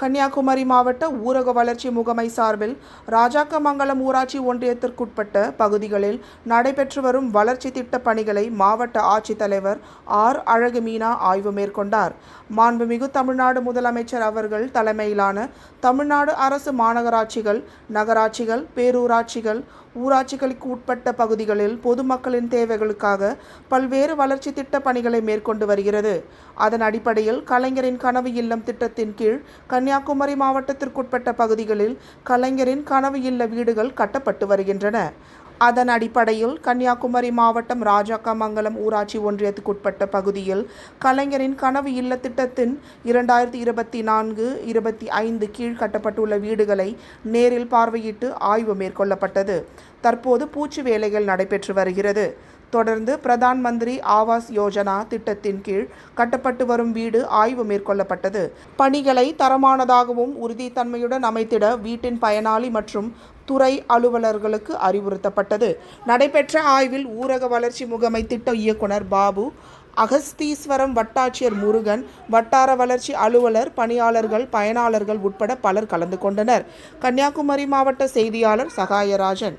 கன்னியாகுமரி மாவட்ட ஊரக வளர்ச்சி முகமை சார்பில் ராஜாக்கமங்கலம் ஊராட்சி ஒன்றியத்திற்குட்பட்ட பகுதிகளில் நடைபெற்று வரும் வளர்ச்சி திட்ட பணிகளை மாவட்ட ஆட்சித்தலைவர் ஆர். அழகு மீனா ஆய்வு மேற்கொண்டார். மாண்புமிகு தமிழ்நாடு முதலமைச்சர் அவர்கள் தலைமையிலான தமிழ்நாடு அரசு மாநகராட்சிகள் நகராட்சிகள் பேரூராட்சிகள் ஊராட்சிகளுக்கு உட்பட்ட பகுதிகளில் பொதுமக்களின் தேவைகளுக்காக பல்வேறு வளர்ச்சி திட்ட பணிகளை மேற்கொண்டு வருகிறது. அதன் அடிப்படையில் கலைஞரின் கனவு இல்லம் திட்டத்தின் கீழ் கன்னியாகுமரி மாவட்டத்திற்குட்பட்ட பகுதிகளில் கலைஞரின் கனவு இல்ல வீடுகள் கட்டப்பட்டு வருகின்றன. அதன் அடிப்படையில் கன்னியாகுமரி மாவட்டம் ராஜாக்கமங்கலம் ஊராட்சி ஒன்றியத்துக்குட்பட்ட பகுதியில் கலைஞரின் கனவு இல்ல திட்டத்தின் இரண்டாயிரத்தி இருபத்தி நான்கு இருபத்தி ஐந்து கீழ் கட்டப்பட்டுள்ள வீடுகளை நேரில் பார்வையிட்டு ஆய்வு மேற்கொள்ளப்பட்டது. தற்போது பூச்சு வேலைகள் நடைபெற்று வருகிறது. தொடர்ந்து பிரதான் மந்திரி ஆவாஸ் யோஜனா திட்டத்தின் கீழ் கட்டப்பட்டு வரும் வீடு ஆய்வு மேற்கொள்ளப்பட்டது. பணிகளை தரமானதாகவும் உறுதித்தன்மையுடன் அமைத்திட வீட்டின் பயனாளி மற்றும் துறை அலுவலர்களுக்கு அறிவுறுத்தப்பட்டது. நடைபெற்ற ஆய்வில் ஊரக வளர்ச்சி முகமை திட்ட இயக்குனர் பாபு அகஸ்தீஸ்வரம் வட்டாட்சியர் முருகன் வட்டார வளர்ச்சி அலுவலர் பணியாளர்கள் பயனாளர்கள் உட்பட பலர் கலந்து கொண்டனர். கன்னியாகுமரி மாவட்ட செய்தியாளர் சகாயராஜன்.